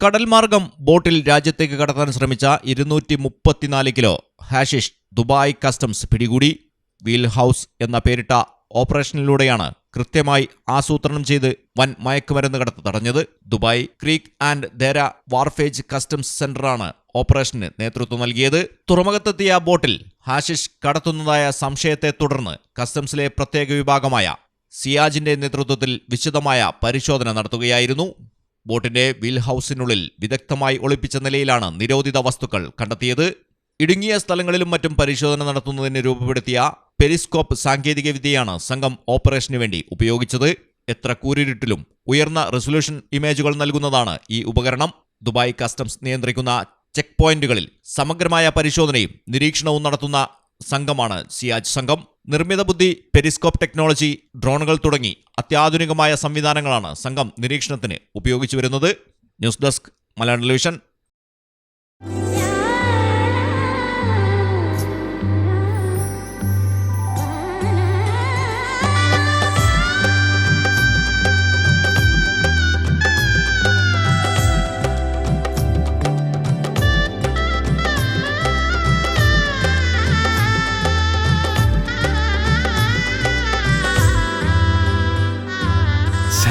കടൽ മാർഗം ബോട്ടിൽ രാജ്യത്തേക്ക് കടത്താൻ ശ്രമിച്ച ഇരുന്നൂറ്റി മുപ്പത്തിനാല് കിലോ ഹാഷിഷ് ദുബായ് കസ്റ്റംസ് പിടികൂടി. വീൽ ഹൗസ് എന്ന പേരിട്ട ഓപ്പറേഷനിലൂടെയാണ് കൃത്യമായി ആസൂത്രണം ചെയ്ത് വൻ മയക്കുമരുന്ന് കടത്ത് തടഞ്ഞത്. Dubai creek and Deira wharfage customs സെന്ററാണ് ഓപ്പറേഷന് നേതൃത്വം നൽകിയത്. തുറമുഖത്തെത്തിയ ബോട്ടിൽ ഹാഷിഷ് കടത്തുന്നതായ സംശയത്തെ തുടർന്ന് കസ്റ്റംസിലെ പ്രത്യേക വിഭാഗമായ സിയാജിന്റെ നേതൃത്വത്തിൽ വിശദമായ പരിശോധന നടത്തുകയായിരുന്നു. ബോട്ടിന്റെ വീൽ ഹൗസിനുള്ളിൽ വിദഗ്ധമായി ഒളിപ്പിച്ച നിലയിലാണ് നിരോധിത വസ്തുക്കൾ കണ്ടെത്തിയത്. ഇടുങ്ങിയ സ്ഥലങ്ങളിലും മറ്റും പരിശോധന നടത്തുന്നതിന് രൂപപ്പെടുത്തിയ പെരിസ്കോപ്പ് സാങ്കേതികവിദ്യയാണ് സംഘം ഓപ്പറേഷന് വേണ്ടി ഉപയോഗിച്ചത്. എത്ര കൂരിരുട്ടിലും ഉയർന്ന റെസൊല്യൂഷൻ ഇമേജുകൾ നൽകുന്നതാണ് ഈ ഉപകരണം. ദുബായ് കസ്റ്റംസ് നിയന്ത്രിക്കുന്ന ചെക്ക് പോയിന്റുകളിൽ സമഗ്രമായ പരിശോധനയും നിരീക്ഷണവും നടത്തുന്ന സംഘമാണ് സിയാജ് സംഘം. നിർമ്മിത ബുദ്ധി പെരിസ്കോപ്പ് ടെക്നോളജി ഡ്രോണുകൾ തുടങ്ങി അത്യാധുനികമായ സംവിധാനങ്ങളാണ് സംഘം നിരീക്ഷണത്തിന് ഉപയോഗിച്ചു വരുന്നത്. News desk Malayalam television.